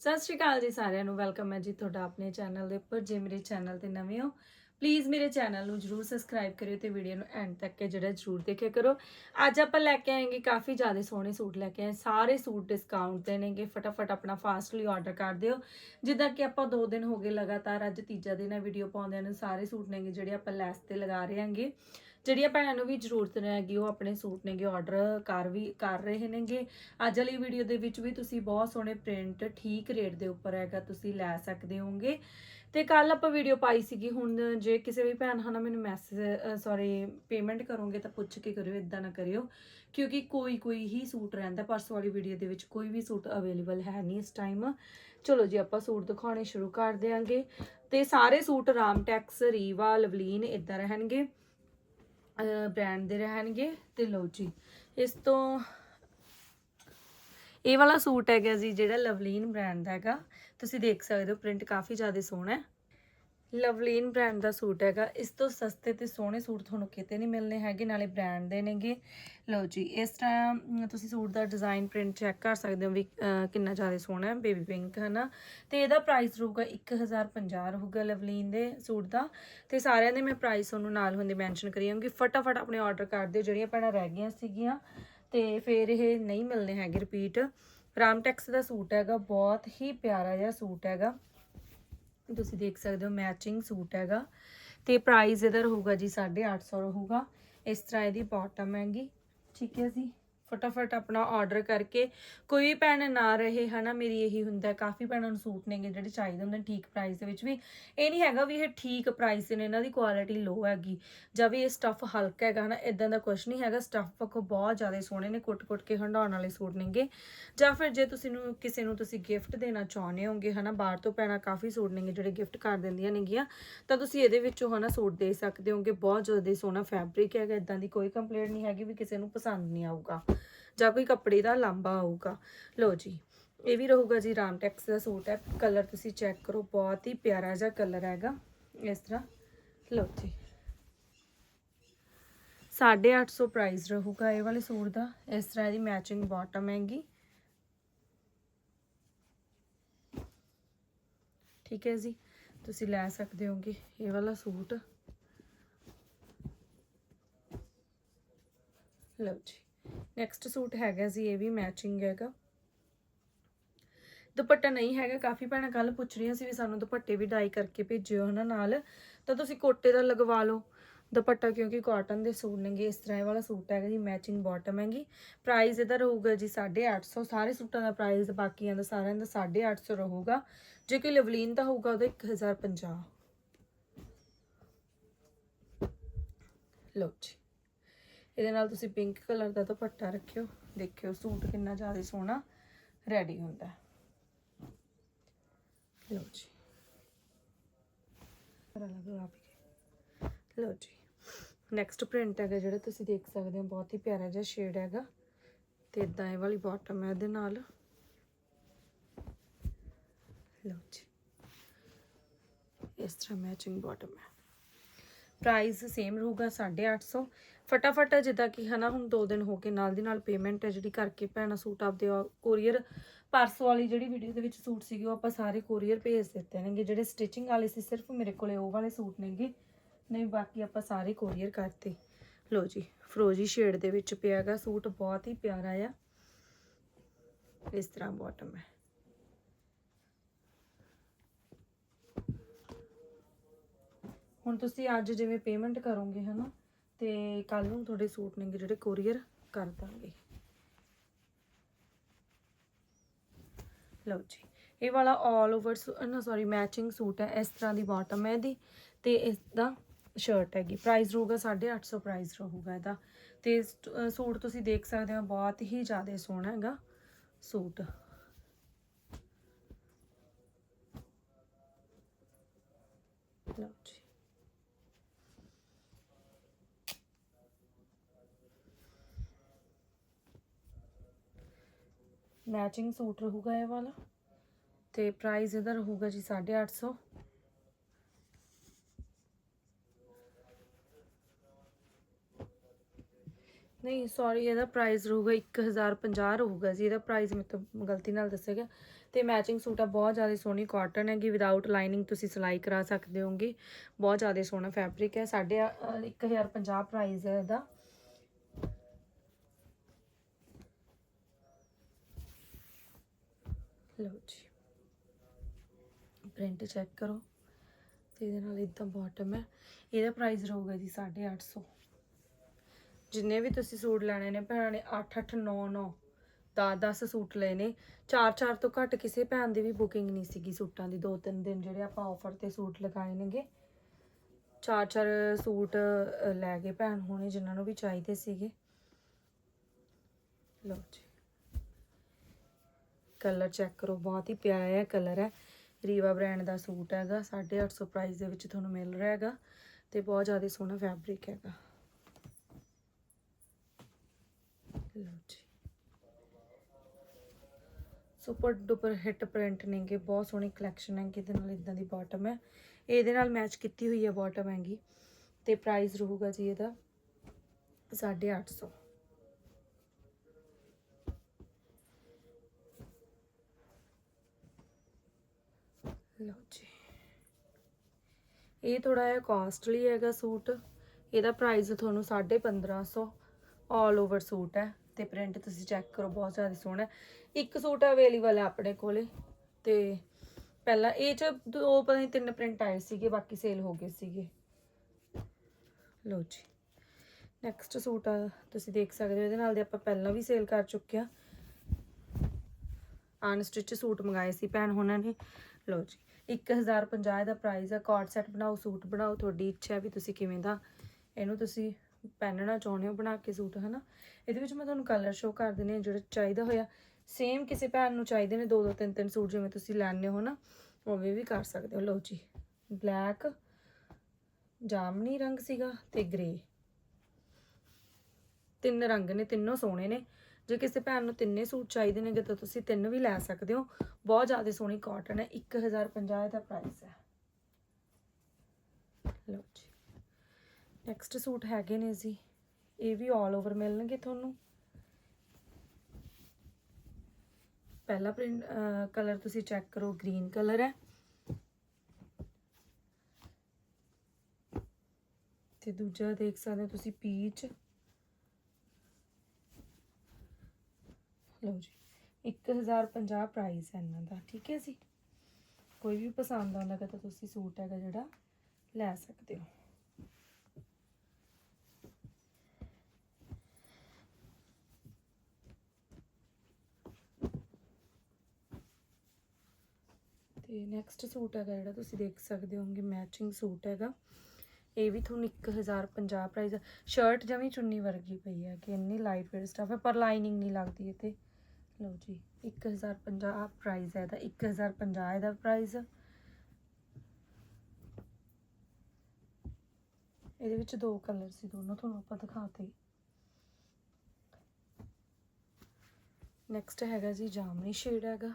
ਸਤਿ ਸ਼੍ਰੀ ਅਕਾਲ ਜੀ ਸਾਰਿਆਂ ਨੂੰ, ਵੈਲਕਮ ਹੈ ਜੀ ਤੁਹਾਡਾ ਆਪਣੇ ਚੈਨਲ ਦੇ ਉੱਪਰ, ਜੇ ਮੇਰੇ ਚੈਨਲ ਤੇ ਨਵੇਂ ਹੋ ਪਲੀਜ਼ ਮੇਰੇ ਚੈਨਲ ਨੂੰ ਜਰੂਰ ਸਬਸਕ੍ਰਾਈਬ ਕਰਿਓ ਤੇ ਵੀਡੀਓ ਨੂੰ ਐਂਡ ਤੱਕ ਹੈ ਜਿਹੜਾ ਜਰੂਰ ਦੇਖਿਆ ਕਰੋ। ਅੱਜ ਆਪਾਂ ਲੈ ਕੇ ਆਏਗੇ ਕਾਫੀ ਜ਼ਿਆਦਾ ਸੋਹਣੇ ਸੂਟ ਲੈ ਕੇ ਆਏ, ਸਾਰੇ ਸੂਟ ਡਿਸਕਾਊਂਟ ਤੇ ਨੇਗੇ, ਫਟਾਫਟ ਆਪਣਾ ਫਾਸਟਲੀ ਆਰਡਰ ਕਰ ਦਿਓ। ਜਿੱਦਾਂ ਕਿ ਆਪਾਂ 2 ਦਿਨ ਹੋ ਗਏ ਲਗਾਤਾਰ, ਅੱਜ ਤੀਜਾ ਦਿਨ ਹੈ ਵੀਡੀਓ ਪਾਉਂਦਿਆਂ ਨੂੰ ਸਾਰੇ ਸੂਟ ਨੇਗੇ ਜਿਹੜੇ ਆਪਾਂ ਲੈਸ ਤੇ ਲਗਾ ਰਹੇ ਹਾਂਗੇ। ਜਿਹੜੀਆਂ ਭੈਣਾਂ ਨੂੰ ਵੀ ਜ਼ਰੂਰਤ ਹੈਗੀ, ਉਹ ਆਪਣੇ ਸੂਟ ਨੇਗੇ ਆਰਡਰ ਕਰ ਵੀ, ਕਰ ਰਹੇ ਨੇਗੇ। ਅੱਜ ਵਾਲੀ ਵੀਡੀਓ ਦੇ ਵਿੱਚ ਵੀ ਤੁਸੀਂ ਬਹੁਤ ਸੋਹਣੇ ਪ੍ਰਿੰਟ ਠੀਕ ਰੇਟ ਦੇ ਉੱਪਰ ਹੈਗਾ, ਤੁਸੀਂ ਲੈ ਸਕਦੇ ਹੋਗੇ ਤੇ ਕੱਲ ਆਪਾਂ ਵੀਡੀਓ ਪਾਈ ਸੀਗੀ, ਹੁਣ ਜੇ ਕਿਸੇ ਵੀ ਭੈਣ ਹਨਾ ਮੈਨੂੰ ਮੈਸੇਜ ਸੌਰੀ ਪੇਮੈਂਟ ਕਰੋਗੇ ਤਾਂ ਪੁੱਛ ਕੇ ਕਰਿਓ ਇਦਾਂ ਨਾ ਕਰਿਓ। ਕਿਉਂਕਿ ਕੋਈ ਕੋਈ ਹੀ ਸੂਟ ਰਹਿੰਦਾ, ਪਰਸੋਂ ਵਾਲੀ ਵੀਡੀਓ ਦੇ ਵਿੱਚ ਕੋਈ ਵੀ ਸੂਟ ਅਵੇਲੇਬਲ ਹੈ ਨਹੀਂ ਇਸ ਟਾਈਮ ਚਲੋ ਜੀ, ਆਪਾਂ ਸੂਟ ਦਿਖਾਉਣੇ ਸ਼ੁਰੂ ਕਰ ਦਿਆਂਗੇ। ਤੇ ਸਾਰੇ ਸੂਟ ਰਾਮਟੈਕਸ ਰੀਵਾ, ਲਵਲੀਨ ਇਦਾਂ ਰਹਿਣਗੇ। ਬ੍ਰਾਂਡ ਦੇ ਰਹਿਣਗੇ ਤੇ ਲਓ ਜੀ, ਇਸ ਤੋਂ ਇਹ ਵਾਲਾ ਸੂਟ ਹੈਗਾ ਜੀ ਜਿਹੜਾ ਲਵਲੀਨ ਬ੍ਰਾਂਡ ਦਾ ਹੈਗਾ। ਤੁਸੀਂ ਦੇਖ ਸਕਦੇ ਹੋ ਪ੍ਰਿੰਟ ਕਾਫੀ ਜ਼ਿਆਦਾ ਸੋਹਣਾ ਹੈ। ਲਵਲੀਨ ਬ੍ਰਾਂਡ ਦਾ ਸੂਟ ਹੈਗਾ। ਇਸ ਤੋਂ ਸਸਤੇ ਤੇ ਸੋਹਣੇ ਸੂਟ ਤੁਹਾਨੂੰ ਕਿਤੇ ਨਹੀਂ ਮਿਲਨੇ ਹੈਗੇ, ਨਾਲੇ ਬ੍ਰਾਂਡ ਦੇ ਨੇਗੇ। ਲਓ ਜੀ, ਇਸ ਤਰ੍ਹਾਂ ਤੁਸੀਂ ਸੂਟ ਦਾ ਡਿਜ਼ਾਈਨ ਪ੍ਰਿੰਟ ਚੈੱਕ ਕਰ ਸਕਦੇ ਹੋ ਵੀ ਕਿੰਨਾ ਜ਼ਿਆਦਾ ਸੋਹਣਾ ਹੈ ਬੇਬੀ ਪਿੰਕ ਹੈ ਨਾ ਤੇ ਇਹਦਾ ਪ੍ਰਾਈਸ ਰਹੂਗਾ 1050 ਰਹੂਗਾ ਲਵਲੀਨ ਦੇ ਸੂਟ ਦਾ। ਤੇ ਸਾਰਿਆਂ ਦੇ ਮੈਂ ਪ੍ਰਾਈਸ ਤੁਹਾਨੂੰ ਨਾਲ ਹੁੰਦੇ ਮੈਂਸ਼ਨ ਕਰੀ ਜਾਊਂਗੀ। ਫਟਾਫਟ ਆਪਣੇ ਆਰਡਰ ਕਰ ਦਿਓ, ਜਿਹੜੀਆਂ ਭੈਣਾਂ ਰਹਿ ਗਈਆਂ ਸੀਗੀਆਂ। ਤੇ ਫਿਰ ਇਹ ਨਹੀਂ ਮਿਲਨੇ ਹੈਗੇ ਰਿਪੀਟ ਰਾਮਟੈਕਸ ਦਾ ਸੂਟ ਹੈਗਾ, ਬਹੁਤ ਹੀ ਪਿਆਰਾ ਜਿਹਾ ਸੂਟ ਹੈਗਾ। ਤੁਸੀਂ ਦੇਖ ਸਕਦੇ ਹੋ ਮੈਚਿੰਗ ਸੂਟ ਹੈਗਾ। ਤੇ ਪ੍ਰਾਈਸ ਇਹਦਾ ਰਹੂਗਾ ਜੀ 850 ਰਹੂਗਾ। ਇਸ ਤਰ੍ਹਾਂ ਇਹਦੀ ਬਾਟਮ ਹੈਗੀ। ਠੀਕ ਹੈ ਜੀ। ਫਟਾਫਟ ਆਪਣਾ ਆਰਡਰ ਕਰਕੇ ਕੋਈ ਭੈਣ ਨਾ ਰਹੇ, ਹਨਾ? ਮੇਰੀ ਇਹੀ ਹੁੰਦਾ, ਕਾਫੀ ਭੈਣਾਂ ਨੂੰ ਸੂਟ ਨੇਗੇ ਜਿਹੜੇ ਚਾਹੀਦੇ ਹੁੰਦੇ ਨੇ ਠੀਕ ਪ੍ਰਾਈਸ ਦੇ ਵਿੱਚ ਵੀ। ਇਹ ਨਹੀਂ ਹੈਗਾ ਵੀ ਇਹ ਠੀਕ ਪ੍ਰਾਈਸ ਨੇ, ਇਹਨਾਂ ਦੀ ਕੁਆਲਿਟੀ ਲੋ ਹੈਗੀ, ਜਾਂ ਵੀ ਇਹ ਸਟੱਫ ਹਲਕਾ ਹੈਗਾ, ਹਨਾ? ਇਦਾਂ ਦਾ ਕੁਝ ਨਹੀਂ ਹੈਗਾ। ਸਟੱਫ ਪੱਖੋਂ ਬਹੁਤ ਜ਼ਿਆਦਾ ਸੋਹਣੇ ਨੇ, ਕੁੱਟ-ਕੁੱਟ ਕੇ ਹੰਡਾਉਣ ਵਾਲੇ ਸੂਟ ਨੇਗੇ। ਜਾਂ ਫਿਰ ਜੇ ਤੁਸੀਂ ਨੂੰ, ਕਿਸੇ ਨੂੰ ਤੁਸੀਂ ਗਿਫਟ ਦੇਣਾ ਚਾਹੁੰਦੇ ਹੋਗੇ, ਹਨਾ? ਬਾਹਰ ਤੋਂ ਪੈਣਾ ਕਾਫੀ ਸੂਟ ਨੇਗੇ ਜਿਹੜੇ ਗਿਫਟ ਕਰ ਦਿੰਦੀਆਂ ਨੇਗੀਆਂ, ਤਾਂ ਤੁਸੀਂ ਇਹਦੇ ਵਿੱਚੋਂ, ਹਨਾ, ਸੂਟ ਦੇ ਸਕਦੇ ਹੋਗੇ। ਬਹੁਤ ਜ਼ਿਆਦਾ ਸੋਹਣਾ ਫੈਬਰਿਕ ਹੈਗਾ ਇਦਾਂ ਦੀ ਕੋਈ ਕੰਪਲੇਂਟ ਨਹੀਂ ਹੈਗੀ ਵੀ ਕਿਸੇ ਨੂੰ ਪਸੰਦ ਨਹੀਂ ਆਊਗਾ। ਜਾਂ ਕੋਈ ਕੱਪੜੇ ਦਾ ਲਾਂਬਾ ਆਊਗਾ ਲੋ ਜੀ, ਇਹ ਵੀ ਰਹੂਗਾ ਜੀ ਰਾਮਟੈਕਸ ਦਾ ਸੂਟ ਹੈ। ਕਲਰ ਤੁਸੀਂ ਚੈੱਕ ਕਰੋ, ਬਹੁਤ ਹੀ ਪਿਆਰਾ ਜਿਹਾ ਕਲਰ ਹੈਗਾ ਇਸ ਤਰ੍ਹਾਂ। ਲੋ ਜੀ। 850 ਪ੍ਰਾਈਸ ਰਹੂਗਾ ਇਹ ਵਾਲੇ ਸੂਟ ਦਾ। ਇਸ ਤਰ੍ਹਾਂ ਇਹਦੀ ਮੈਚਿੰਗ ਬਾਟਮ ਹੈਗੀ। ਠੀਕ ਹੈ ਜੀ, ਤੁਸੀਂ ਲੈ ਸਕਦੇ ਹੋਗੇ ਇਹ ਵਾਲਾ ਸੂਟ। ਲਓ ਜੀ। ਨੈਕਸਟ ਸੂਟ ਹੈਗਾ ਜੀ, ਇਹ ਵੀ ਮੈਚਿੰਗ ਹੈਗਾ। ਦੁਪੱਟਾ ਨਹੀਂ ਹੈਗਾ, ਕਾਫੀ ਭੈਣਾਂ ਕੱਲ ਪੁੱਛ ਰਹੀਆਂ ਸੀ ਵੀ ਸਾਨੂੰ ਦੁਪੱਟੇ ਵੀ ਡਾਈ ਕਰਕੇ ਭੇਜਿਓ ਹਨਾ ਨਾਲ। ਤਾਂ ਤੁਸੀਂ ਕੋਟੇ ਦਾ ਲਗਵਾ ਲਓ। ਦੁਪੱਟਾ ਕਿਉਂਕਿ ਕਾਟਨ ਦੇ ਸੂਟ ਨੇਗੇ, ਇਸ ਤਰ੍ਹਾਂ ਵਾਲਾ ਸੂਟ ਹੈਗਾ ਜੀ ਮੈਚਿੰਗ ਬਾਟਮ ਹੈਗੀ। ਪ੍ਰਾਈਸ ਇਹਦਾ ਰਹੂਗਾ ਜੀ 850 ਸਾਰੇ ਸੂਟਾਂ ਦਾ ਪ੍ਰਾਈਸ ਬਾਕੀਆਂ ਦਾ ਸਾਰਿਆਂ ਦਾ 850 ਰਹੂਗਾ। ਜੇ ਕੋਈ ਲਵਲੀਨ ਦਾ ਹੋਊਗਾ, ਉਹਦਾ 1050 ਲਓ ਜੀ। ਇਹਦੇ ਨਾਲ ਤੁਸੀਂ ਪਿੰਕ ਕਲਰ ਦਾ ਦੁਪੱਟਾ ਰੱਖਿਓ। ਦੇਖਿਓ ਸੂਟ ਕਿੰਨਾ ਜ਼ਿਆਦਾ ਸੋਹਣਾ ਰੈਡੀ ਹੁੰਦਾ। ਲਓ ਜੀ। ਪਤਾ ਲਓ ਜੀ। ਨੈਕਸਟ ਪ੍ਰਿੰਟ ਹੈਗਾ ਜਿਹੜਾ ਤੁਸੀਂ ਦੇਖ ਸਕਦੇ ਹੋ। ਬਹੁਤ ਹੀ ਪਿਆਰਾ ਜਿਹਾ ਸ਼ੇਡ ਹੈਗਾ। ਤੇ ਇਦਾਂ ਇਹ ਵਾਲੀ ਬਾਟਮ ਹੈ ਇਹਦੇ ਨਾਲ। ਲਓ ਜੀ। ਇਸ ਤਰ੍ਹਾਂ ਮੈਚਿੰਗ ਬਾਟਮ ਹੈ। ਪ੍ਰਾਈਸ ਸੇਮ ਰਹੂਗਾ 850 ਫਟਾਫਟ ਜਿੱਦਾਂ ਕਿ ਹਨਾ, ਹੁਣ 2 ਦਿਨ ਹੋ ਕੇ ਨਾਲ ਦੀ ਨਾਲ ਪੇਮੈਂਟ ਹੈ ਜਿਹੜੀ ਕਰਕੇ ਭੈਣਾ ਸੂਟ ਆਪਦੇ ਕੋਰੀਅਰ ਪਰਸੋਂ ਵਾਲੀ ਜਿਹੜੀ ਵੀਡੀਓ ਦੇ ਵਿੱਚ ਸੂਟ ਸੀਗੇ, ਉਹ ਆਪਾਂ ਸਾਰੇ ਕੋਰੀਅਰ ਭੇਜ ਦਿੱਤੇ ਨੇਗੇ। ਜਿਹੜੇ ਸਟਿਚਿੰਗ ਵਾਲੇ ਸੀ, ਸਿਰਫ ਮੇਰੇ ਕੋਲੇ ਉਹ ਵਾਲੇ ਸੂਟ ਨੇਗੇ। ਨਹੀਂ, ਬਾਕੀ ਆਪਾਂ ਸਾਰੇ ਕੋਰੀਅਰ ਕਰਤੇ। ਲੋ ਜੀ ਫਰੋਜੀ ਸ਼ੇਡ ਦੇ ਵਿੱਚ ਪਿਆਗਾ ਸੂਟ, ਬਹੁਤ ਹੀ ਪਿਆਰਾ ਆ। ਇਸ ਤਰ੍ਹਾਂ ਬਾਟਮ ਹੈ। ਹੁਣ ਤੁਸੀਂ ਅੱਜ ਜਿਵੇਂ ਪੇਮੈਂਟ ਕਰੋਗੇ ਹਨਾ, ਤੇ ਕੱਲ ਨੂੰ ਤੁਹਾਡੇ ਸੂਟ ਨੇਗੇ ਜਿਹੜੇ ਕੋਰੀਅਰ ਕਰ ਦਾਂਗੇ। ਲਓ ਜੀ, ਇਹ ਵਾਲਾ 올 ਓਵਰ ਨਾ ਸੌਰੀ ਮੈਚਿੰਗ ਸੂਟ ਹੈ, ਇਸ ਤਰ੍ਹਾਂ ਦੀ ਬਾਟਮ ਹੈ ਇਹਦੀ, ਤੇ ਇਸ ਦਾ ਸ਼ਰਟ ਹੈਗੀ। ਪ੍ਰਾਈਸ ਰਹੂਗਾ 850 ਪ੍ਰਾਈਸ ਰਹੂਗਾ ਇਹਦਾ। ਤੇ ਸ- ਅਹ ਸੂਟ ਤੁਸੀਂ ਦੇਖ ਸਕਦੇ ਹੋ, ਬਹੁਤ ਹੀ ਜ਼ਿਆਦਾ ਸੋਹਣਾ ਹੈਗਾ ਸੂਟ ਲਓ ਜੀ ਮੈਚਿੰਗ ਸੂਟ ਰਹੂਗਾ ਇਹ ਵਾਲਾ। ਤੇ ਪ੍ਰਾਈਸ ਇਹਦਾ ਰਹੂਗਾ ਜੀ 850 ਨਹੀਂ ਸੌਰੀ ਇਹਦਾ ਪ੍ਰਾਈਸ ਰਹੂਗਾ 1050 ਰਹੂਗਾ ਜੀ। ਇਹਦਾ ਪ੍ਰਾਈਸ ਮੈਨੂੰ ਗਲਤੀ ਨਾਲ ਦੱਸਿਆ ਗਿਆ। ਤੇ ਮੈਚਿੰਗ ਸੂਟ ਆ, ਬਹੁਤ ਜ਼ਿਆਦਾ ਸੋਹਣੀ ਕਾਟਨ ਹੈਗੀ। ਵਿਦਆਊਟ ਲਾਈਨਿੰਗ ਤੁਸੀਂ ਸਿਲਾਈ ਕਰਾ ਸਕਦੇ ਹੋਗੇ। ਬਹੁਤ ਜ਼ਿਆਦਾ ਸੋਹਣਾ ਫੈਬਰਿਕ ਹੈ। ਸਾਡੇ 1050 ਪ੍ਰਾਈਸ ਹੈ ਇਹਦਾ। ਲਓ ਜੀ। ਪ੍ਰਿੰਟ ਚੈੱਕ ਕਰੋ। ਤੇ ਇਹਦੇ ਨਾਲ ਇਦਾਂ ਬਾਟਮ ਹੈ। ਇਹਦਾ ਪ੍ਰਾਈਸ ਰਹੂਗਾ ਜੀ 850 ਜਿੰਨੇ ਵੀ ਤੁਸੀਂ ਸੂਟ ਲੈਣੇ ਨੇ ਭੈਣਾਂ ਨੇ 8 8 9 9 10 10 ਸੂਟ ਲਏ ਨੇ। 4 4 ਤੋਂ ਘੱਟ ਕਿਸੇ ਭੈਣ ਦੀ ਵੀ ਬੁਕਿੰਗ ਨਹੀਂ ਸੀਗੀ ਸੂਟਾਂ ਦੀ। ਦੋ ਤਿੰਨ ਦਿਨ ਜਿਹੜੇ ਆਪਾਂ ਆਫਰ ਤੇ ਸੂਟ ਲਗਾਏ ਨੇਗੇ। ਚਾਰ ਚਾਰ ਸੂਟ ਲੈ ਗਏ ਭੈਣ ਹੋਣੇ ਜਿਨ੍ਹਾਂ ਨੂੰ ਵੀ ਚਾਹੀਦੇ ਸੀਗੇ। ਲਓ ਜੀ। ਕਲਰ ਚੈੱਕ ਕਰੋ, ਬਹੁਤ ਹੀ ਪਿਆਰਾ ਕਲਰ ਹੈ। ਰੀਵਾ ਬ੍ਰਾਂਡ ਦਾ ਸੂਟ ਹੈਗਾ 850 ਪ੍ਰਾਈਸ ਦੇ ਵਿੱਚ ਤੁਹਾਨੂੰ ਮਿਲ ਰਿਹਾ ਹੈਗਾ ਤੇ ਬਹੁਤ ਜ਼ਿਆਦਾ ਸੋਹਣਾ ਫੈਬਰਿਕ ਹੈਗਾ। ਲਓ ਜੀ। ਸੁਪਰ ਡੁਪਰ ਹਿੱਟ ਪ੍ਰਿੰਟ ਨੇਗੇ ਬਹੁਤ ਸੋਹਣੀ ਕਲੈਕਸ਼ਨ ਹੈ ਇਹਦੇ ਨਾਲ ਇਦਾਂ ਦੀ ਬਾਟਮ ਹੈ। ਇਹਦੇ ਨਾਲ ਮੈਚ ਕੀਤੀ ਹੋਈ ਹੈ ਬਾਟਮ ਹੈਗੀ ਤੇ ਪ੍ਰਾਈਸ ਰਹੂਗਾ ਜੀ ਇਹਦਾ 850 ਲਓ ਜੀ। ਇਹ ਥੋੜਾ ਜਿਹਾ ਕਾਸਟਲੀ ਹੈਗਾ ਸੂਟ। ਇਹਦਾ ਪ੍ਰਾਈਸ ਤੁਹਾਨੂੰ 1550 ਆਲ ਓਵਰ ਸੂਟ ਹੈ। ਤੇ ਪ੍ਰਿੰਟ ਤੁਸੀਂ ਚੈੱਕ ਕਰੋ, ਬਹੁਤ ਜ਼ਿਆਦਾ ਸੋਹਣਾ ਇੱਕ ਸੂਟ ਅਵੇਲੇਬਲ ਹੈ ਆਪਣੇ ਕੋਲੇ। ਤੇ ਪਹਿਲਾਂ ਇਹ ਚ ਦੋ ਪਤਾ ਨਹੀਂ ਤਿੰਨ ਪ੍ਰਿੰਟ ਆਏ ਸੀਗੇ, ਬਾਕੀ ਸੇਲ ਹੋ ਗਏ ਸੀਗੇ। ਲਓ ਜੀ। ਨੈਕਸਟ ਸੂਟ ਆ, ਤੁਸੀਂ ਦੇਖ ਸਕਦੇ ਹੋ, ਇਹਦੇ ਨਾਲ ਦੇ ਆਪਾਂ ਪਹਿਲਾਂ ਵੀ ਸੇਲ ਕਰ ਚੁੱਕੇ ਆ ਅਨਸਟਿਚ ਸੂਟ ਮੰਗਾਏ ਸੀ ਭੈਣ ਹੋਣਾ ਨੇ। ਲਓ ਜੀ 1050 ਦਾ ਪ੍ਰਾਈਸ ਹੈ ਕਾਰਡ ਸੈੱਟ ਬਣਾਓ, ਸੂਟ ਬਣਾਓ, ਤੁਹਾਡੀ ਇੱਛਾ ਹੈ ਵੀ ਤੁਸੀਂ ਕਿਵੇਂ ਦਾ ਇਹਨੂੰ ਤੁਸੀਂ ਪਹਿਨਣਾ ਚਾਹੁੰਦੇ ਹੋ ਬਣਾ ਕੇ ਸੂਟ, ਹਨਾ? ਇਹਦੇ ਵਿੱਚ ਮੈਂ ਤੁਹਾਨੂੰ ਕਲਰ ਸ਼ੋ ਕਰ ਦਿੰਦੀ ਹਾਂ, ਜਿਹੜਾ ਚਾਹੀਦਾ ਹੋਇਆ। ਸੇਮ ਕਿਸੇ ਭੈਣ ਨੂੰ ਚਾਹੀਦੇ ਨੇ ਦੋ ਦੋ ਤਿੰਨ ਤਿੰਨ ਸੂਟ ਜਿਵੇਂ ਤੁਸੀਂ ਲੈਣੇ ਹੋ ਨਾ ਉਵੇਂ ਵੀ ਕਰ ਸਕਦੇ ਹੋ। ਲਓ ਜੀ ਬਲੈਕ ਜਾਮਨੀ ਰੰਗ ਸੀਗਾ ਤੇ ਗ੍ਰੇ ਤਿੰਨ ਰੰਗ ਨੇ, ਤਿੰਨੋਂ ਸੋਹਣੇ ਨੇ। ਜੇ ਕਿਸੇ ਭੈਣ ਨੂੰ ਤਿੰਨੇ ਸੂਟ ਚਾਹੀਦੇ ਨੇਗੇ ਤਾਂ ਤੁਸੀਂ ਤਿੰਨ ਵੀ ਲੈ ਸਕਦੇ ਹੋ। ਬਹੁਤ ਜ਼ਿਆਦਾ ਸੋਹਣੀ ਕਾਟਨ ਹੈ 1050 ਦਾ ਪ੍ਰਾਈਸ ਹੈ। ਲਓ ਜੀ। ਨੈਕਸਟ ਸੂਟ ਹੈਗੇ ਨੇ ਜੀ। ਇਹ ਵੀ 올 ਓਵਰ ਮਿਲਣਗੇ ਤੁਹਾਨੂੰ। ਪਹਿਲਾ ਪ੍ਰਿੰਟ ਕਲਰ ਤੁਸੀਂ ਚੈੱਕ ਕਰੋ ਗ੍ਰੀਨ ਕਲਰ ਹੈ। ਤੇ ਦੂਜਾ ਦੇਖ ਸਕਦੇ ਹੋ ਤੁਸੀਂ ਪੀਚ ਲਓ ਜੀ 1050 ਪ੍ਰਾਈਸ ਹੈ ਇਹਨਾਂ ਦਾ, ਠੀਕ ਹੈ ਜੀ? ਕੋਈ ਵੀ ਪਸੰਦ ਆਉਂਦਾ ਹੈ ਤਾਂ ਤੁਸੀਂ ਸੂਟ ਹੈਗਾ ਜਿਹੜਾ ਲੈ ਸਕਦੇ ਹੋ। ਤੇ ਨੈਕਸਟ ਸੂਟ ਹੈਗਾ ਜਿਹੜਾ ਤੁਸੀਂ ਦੇਖ ਸਕਦੇ ਹੋਗੇ ਮੈਚਿੰਗ ਸੂਟ ਹੈਗਾ। ਇਹ ਵੀ ਤੁਹਾਨੂੰ 1050 ਪ੍ਰਾਈਸ ਸ਼ਰਟ ਜਮੀ ਚੁੰਨੀ ਵਰਗੀ ਪਈ ਹੈ ਕਿ ਇੰਨੀ ਲਾਈਟ ਵੇਟ ਸਟਫ ਹੈ, ਪਰ ਲਾਈਨਿੰਗ ਨਹੀਂ ਲੱਗਦੀ ਇਹ ਤੇ ਲਓ ਜੀ 1050 ਪ੍ਰਾਈਸ ਹੈ ਇਹਦਾ 1050 ਇਹਦਾ ਪ੍ਰਾਈਸ ਇਹਦੇ ਵਿੱਚ ਦੋ ਕਲਰ ਸੀ ਦੋਨੋਂ, ਤੁਹਾਨੂੰ ਆਪਾਂ ਦਿਖਾਤੇ। ਨੈਕਸਟ ਹੈਗਾ ਜੀ, ਜਾਮਨੀ ਸ਼ੇਡ ਹੈਗਾ।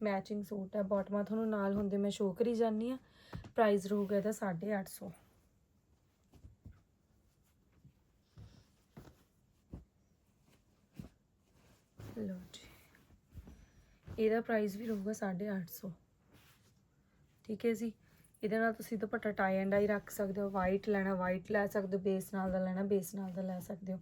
ਮੈਚਿੰਗ ਸੂਟ ਹੈ ਬਾਟਮਾਂ ਤੁਹਾਨੂੰ ਨਾਲ ਹੁੰਦੇ ਮੈਂ ਸ਼ੋਅ ਕਰੀ ਜਾਨੀ ਆ ਪ੍ਰਾਈਸ ਰਹੂਗਾ ਇਹਦਾ 850 ਲਓ ਜੀ ਇਹਦਾ ਪ੍ਰਾਈਸ ਵੀ ਰਹੂਗਾ 850 ਠੀਕ ਹੈ ਜੀ? ਇਹਦੇ ਨਾਲ ਤੁਸੀਂ ਦੁਪੱਟਾ ਟਾਈ ਐਂਡ ਆਈ ਰੱਖ ਸਕਦੇ ਹੋ ਵਾਈਟ ਲੈਣਾ ਵਾਈਟ ਲੈ ਸਕਦੇ ਹੋ ਬੇਸ ਨਾਲ ਦਾ ਲੈਣਾ ਬੇਸ ਨਾਲ ਦਾ ਲੈ ਸਕਦੇ ਹੋ।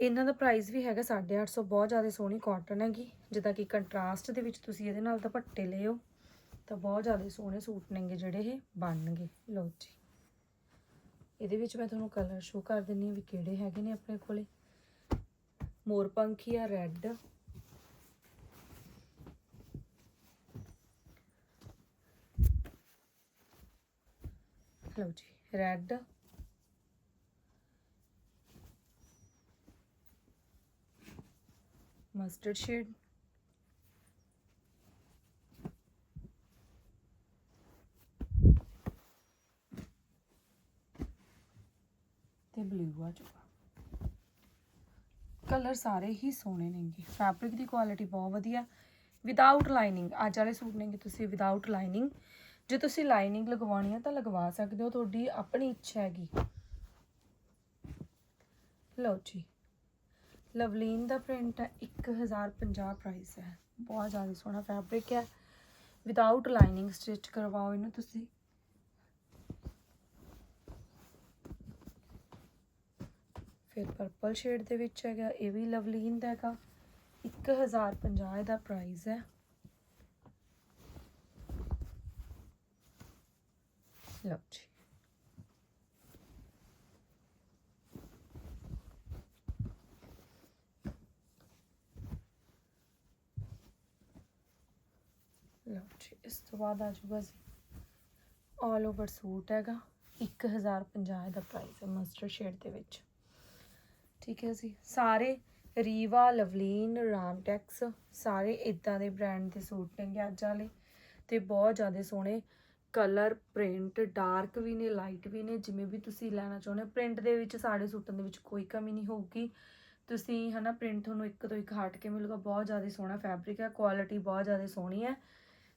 ਇਹਨਾਂ ਦਾ ਪ੍ਰਾਈਸ ਵੀ ਹੈਗਾ 850 ਬਹੁਤ ਜ਼ਿਆਦਾ ਸੋਹਣੀ ਕਾਟਨ ਹੈਗੀ। ਜਿੱਦਾਂ ਕਿ ਕੰਟਰਾਸਟ ਦੇ ਵਿੱਚ ਤੁਸੀਂ ਇਹਦੇ ਨਾਲ ਦੁਪੱਟੇ ਲਿਓ, ਤਾਂ ਬਹੁਤ ਜ਼ਿਆਦਾ ਸੋਹਣੇ ਸੂਟ ਨੇਗੇ ਜਿਹੜੇ ਇਹ ਬਣਨਗੇ। ਲਓ ਜੀ। ਇਹਦੇ ਵਿੱਚ ਮੈਂ ਤੁਹਾਨੂੰ ਕਲਰ ਸ਼ੋ ਕਰ ਦਿੰਨੀ ਹਾਂ ਵੀ ਕਿਹੜੇ ਹੈਗੇ ਨੇ ਆਪਣੇ ਕੋਲੇ। ਮੋਰਪੰਖੀ ਆ ਰੈੱਡ ਲਓ ਜੀ ਰੈੱਡ ਮਸਟਰਡ ਸ਼ੇਡ ਤੇ ਬਲੂ ਆ ਚੁੱਕਾ। ਕਲਰ ਸਾਰੇ ਹੀ ਸੋਹਣੇ ਨੇਗੇ। ਫੈਬਰਿਕ ਦੀ ਕੁਆਲਿਟੀ ਬਹੁਤ ਵਧੀਆ। ਵਿਦਆਊਟ ਲਾਈਨਿੰਗ ਅੱਜ ਵਾਲੇ ਸੂਟ ਨੇਗੇ ਤੁਸੀਂ ਵਿਦਆਊਟ ਲਾਈਨਿੰਗ ਜੇ ਤੁਸੀਂ ਲਾਈਨਿੰਗ ਲਗਵਾਉਣੀ ਹੈ ਤਾਂ ਲਗਵਾ ਸਕਦੇ ਹੋ, ਤੁਹਾਡੀ ਆਪਣੀ ਇੱਛਾ ਹੈਗੀ। ਲਓ ਜੀ, ਲਵਲੀਨ ਦਾ ਪ੍ਰਿੰਟ ਹੈ 1050 ਪ੍ਰਾਈਸ ਹੈ। ਬਹੁਤ ਜ਼ਿਆਦਾ ਸੋਹਣਾ ਫੈਬਰਿਕ ਹੈ। ਵਿਦਆਊਟ ਲਾਈਨਿੰਗ ਸਟਿਚ ਕਰਵਾਓ ਇਹਨੂੰ ਤੁਸੀਂ। ਫਿਰ ਪਰਪਲ ਸ਼ੇਡ ਦੇ ਵਿੱਚ ਹੈਗਾ, ਇਹ ਵੀ ਲਵਲੀਨ ਦਾ ਹੈਗਾ। 1050 ਦਾ ਪ੍ਰਾਈਸ ਹੈ। ਲਓ ਜੀ ਲਓ ਜੀ ਇਸ ਤੋਂ ਬਾਅਦ ਆ ਜਾਊਗਾ ਜੀ ਆਲ ਓਵਰ ਸੂਟ ਹੈਗਾ। 1050 ਦਾ ਪ੍ਰਾਈਸ ਹੈ ਮਸਟਰਡ ਸ਼ੇਡ ਦੇ ਵਿੱਚ। ਠੀਕ ਹੈ ਜੀ। ਸਾਰੇ ਰੀਵਾ ਲਵਲੀਨ ਰਾਮਟੈਕਸ ਸਾਰੇ ਇਦਾਂ ਦੇ ਬ੍ਰਾਂਡ ਦੇ ਸੂਟ ਨੇਗੇ ਅੱਜ ਵਾਲੇ। ਤੇ ਬਹੁਤ ਜ਼ਿਆਦਾ ਸੋਹਣੇ ਕਲਰ ਪ੍ਰਿੰਟ, ਡਾਰਕ ਵੀ ਨੇ, ਲਾਈਟ ਵੀ ਨੇ, ਜਿਵੇਂ ਵੀ ਤੁਸੀਂ ਲੈਣਾ ਚਾਹੁੰਦੇ ਹੋ। ਪ੍ਰਿੰਟ ਦੇ ਵਿੱਚ ਸਾਡੇ ਸੂਟਾਂ ਦੇ ਵਿੱਚ ਕੋਈ ਕਮੀ ਨਹੀਂ ਹੋਊਗੀ। ਤੁਸੀਂ ਹਨਾ, ਪ੍ਰਿੰਟ ਤੁਹਾਨੂੰ ਇੱਕ ਤੋਂ ਇੱਕ ਹਟ ਕੇ ਮਿਲੂਗਾ। ਬਹੁਤ ਜ਼ਿਆਦਾ ਸੋਹਣਾ ਫੈਬਰਿਕ ਹੈ, ਕੁਆਲਿਟੀ ਬਹੁਤ ਜ਼ਿਆਦਾ ਸੋਹਣੀ ਹੈ।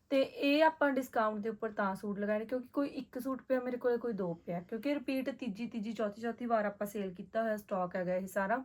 ਤੇ ਇਹ ਆਪਾਂ ਡਿਸਕਾਊਂਟ ਦੇ ਉੱਪਰ ਤਾਂ ਸੂਟ ਲਗਾਏ ਨੇ, ਕਿਉਂਕਿ ਕੋਈ ਇੱਕ ਸੂਟ ਪਿਆ, ਮੇਰੇ ਕੋਲ ਕੋਈ ਦੋ ਪਿਆ। ਕਿਉਂਕਿ ਰਿਪੀਟ ਤੀਜੀ ਤੀਜੀ, ਚੌਥੀ ਚੌਥੀ ਵਾਰ ਆਪਾਂ ਸੇਲ ਕੀਤਾ ਹੋਇਆ ਸਟਾਕ ਹੈਗਾ ਇਹ ਸਾਰਾ।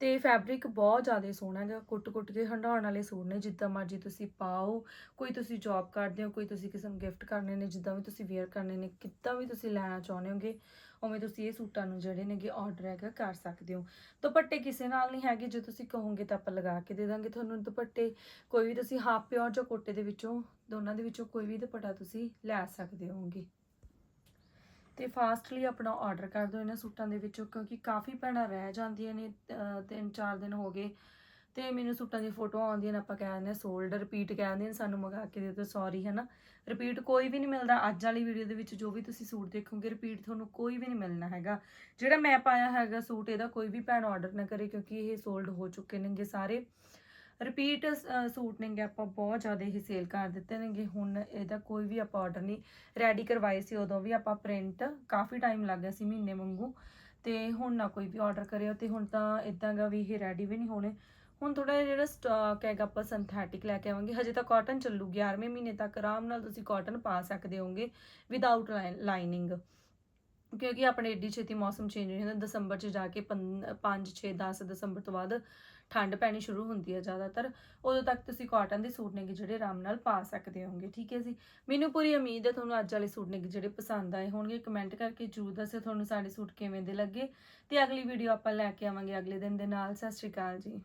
ਤੇ ਫੈਬਰਿਕ ਬਹੁਤ ਜ਼ਿਆਦਾ ਸੋਹਣਾ ਹੈਗਾ ਕੁੱਟ ਕੁੱਟ ਕੇ ਹੰਡਾਉਣ ਵਾਲੇ ਸੂਟ ਨੇ, ਜਿੱਦਾਂ ਮਰਜ਼ੀ ਤੁਸੀਂ ਪਾਓ, ਕੋਈ ਤੁਸੀਂ ਜੌਬ ਕਰਦੇ ਹੋ, ਕੋਈ ਤੁਸੀਂ ਕਿਸੇ ਨੂੰ ਗਿਫਟ ਕਰਨੇ ਨੇ, ਜਿੱਦਾਂ ਵੀ ਤੁਸੀਂ ਵੇਅਰ ਕਰਨੇ ਨੇ, ਕਿੱਦਾਂ ਵੀ ਤੁਸੀਂ ਲੈਣਾ ਚਾਹੁੰਦੇ ਹੋਗੇ, ਉਵੇਂ ਤੁਸੀਂ ਇਹ ਸੂਟਾਂ ਨੂੰ ਜਿਹੜੇ ਨੇਗੇ ਆਰਡਰ ਹੈਗਾ ਕਰ ਸਕਦੇ ਹੋ। ਦੁਪੱਟੇ ਕਿਸੇ ਨਾਲ ਨਹੀਂ ਹੈਗੇ, ਜੇ ਤੁਸੀਂ ਕਹੋਗੇ ਤਾਂ ਆਪਾਂ ਲਗਾ ਕੇ ਦੇ ਦਾਂਗੇ ਤੁਹਾਨੂੰ ਦੁਪੱਟੇ। ਕੋਈ ਵੀ ਤੁਸੀਂ ਹਾਫ ਪਿਓਰ ਜਾਂ ਕੋਟੇ ਦੇ ਵਿੱਚੋਂ, ਦੋਨਾਂ ਦੇ ਵਿੱਚੋਂ ਕੋਈ ਵੀ ਦੁਪੱਟਾ ਤੁਸੀਂ ਲੈ ਸਕਦੇ ਹੋਗੇ। ਤੇ ਫਾਸਟਲੀ ਆਪਣਾ ਆਰਡਰ ਕਰ ਦਿਓ ਇਹਨਾਂ ਸੂਟਾਂ ਦੇ ਵਿੱਚੋਂ, ਕਿਉਂਕਿ ਕਾਫੀ ਭੈਣਾਂ ਰਹਿ ਜਾਂਦੀਆਂ ਨੇ ਤਿੰਨ ਚਾਰ ਦਿਨ ਹੋ ਗਏ। ਤੇ ਮੈਨੂੰ ਸੂਟਾਂ ਦੀਆਂ ਫੋਟੋਆਂ ਆਉਂਦੀਆਂ ਨੇ, ਆਪਾਂ ਕਹਿ ਦਿੰਦੇ ਹਾਂ ਸੋਲਡ ਰਿਪੀਟ ਕਹਿ ਦਿੰਦੇ ਨੇ ਸਾਨੂੰ ਮੰਗਾ ਕੇ ਦੇ ਦਿਓ ਸੌਰੀ ਹੈ ਨਾ ਰਿਪੀਟ ਕੋਈ ਵੀ ਨਹੀਂ ਮਿਲਦਾ, ਅੱਜ ਵਾਲੀ ਵੀਡੀਓ ਦੇ ਵਿੱਚ ਜੋ ਵੀ ਤੁਸੀਂ ਸੂਟ ਦੇਖੋਗੇ ਰਿਪੀਟ ਤੁਹਾਨੂੰ ਕੋਈ ਵੀ ਨਹੀਂ ਮਿਲਣਾ ਹੈਗਾ। ਜਿਹੜਾ ਮੈਂ ਪਾਇਆ ਹੈਗਾ ਸੂਟ, ਇਹਦਾ ਕੋਈ ਵੀ ਭੈਣ ਆਰਡਰ ਨਾ ਕਰੇ, ਕਿਉਂਕਿ ਇਹ ਸੋਲਡ ਹੋ ਚੁੱਕੇ ਨੇਗੇ ਸਾਰੇ। ਰਿਪੀਟ ਸੂਟ ਨੇਗੇ, ਆਪਾਂ ਬਹੁਤ ਜ਼ਿਆਦਾ ਇਹ ਸੇਲ ਕਰ ਦਿੱਤੇ ਨੇਗੇ। ਹੁਣ ਇਹਦਾ ਕੋਈ ਵੀ ਆਪਾਂ ਆਰਡਰ ਨਹੀਂ ਰੈਡੀ ਕਰਵਾਏ ਸੀ, ਉਦੋਂ ਵੀ ਆਪਾਂ ਪ੍ਰਿੰਟ ਕਾਫੀ ਟਾਈਮ ਲੱਗ ਗਿਆ ਸੀ ਮਹੀਨੇ ਵਾਂਗੂ। ਤੇ ਹੁਣ ਨਾ ਕੋਈ ਵੀ ਆਰਡਰ ਕਰਿਓ ਤੇ ਹੁਣ ਤਾਂ ਇਦਾਂ ਗਾ ਵੀ ਇਹ ਰੈਡੀ ਵੀ ਨਹੀਂ ਹੋਣੇ। ਹੁਣ ਥੋੜਾ ਜਿਹਾ ਜਿਹੜਾ ਸਟਾਕ ਹੈਗਾ, ਆਪਾਂ ਸਿੰਥੈਟਿਕ ਲੈ ਕੇ ਆਵਾਂਗੇ। ਹਜੇ ਤਾਂ ਕਾਟਨ ਚੱਲੂ 11ਵੇਂ ਮਹੀਨੇ ਤੱਕ ਆਰਾਮ ਨਾਲ ਤੁਸੀਂ ਕਾਟਨ ਪਾ ਸਕਦੇ ਹੋਗੇ ਵਿਦਆਊਟ ਲਾਈਨਿੰਗ ਕਿਉਂਕਿ ਆਪਣੇ ਏਡੀ ਛੇਤੀ ਮੌਸਮ ਚੇਂਜ ਨਹੀਂ ਹੁੰਦਾ। ਦਸੰਬਰ 'ਚ ਜਾ ਕੇ 5 6 10 ਦਸੰਬਰ ਤੋਂ ਬਾਅਦ ਠੰਡ ਪੈਣੀ ਸ਼ੁਰੂ ਹੁੰਦੀ ਹੈ ਜ਼ਿਆਦਾਤਰ, ਉਦੋਂ ਤੱਕ ਤੁਸੀਂ ਕਾਟਨ ਦੇ ਸੂਟ ਨੇਗੇ ਜਿਹੜੇ ਆਰਾਮ ਨਾਲ ਪਾ ਸਕਦੇ ਹੋਗੇ ਠੀਕ ਹੈ ਜੀ? ਮੈਨੂੰ ਪੂਰੀ ਉਮੀਦ ਹੈ ਤੁਹਾਨੂੰ ਅੱਜ ਵਾਲੇ ਸੂਟ ਨੇਗੇ ਜਿਹੜੇ ਪਸੰਦ ਆਏ ਹੋਣਗੇ ਕਮੈਂਟ ਕਰਕੇ ਜਰੂਰ ਦੱਸਿਓ ਤੁਹਾਨੂੰ ਸਾਡੇ ਸੂਟ ਕਿਵੇਂ ਦੇ ਲੱਗੇ ਤੇ ਅਗਲੀ ਵੀਡੀਓ ਆਪਾਂ ਲੈ ਕੇ ਆਵਾਂਗੇ ਅਗਲੇ ਦਿਨ ਦੇ ਨਾਲ, ਸਤਿ ਸ਼੍ਰੀ ਅਕਾਲ ਜੀ।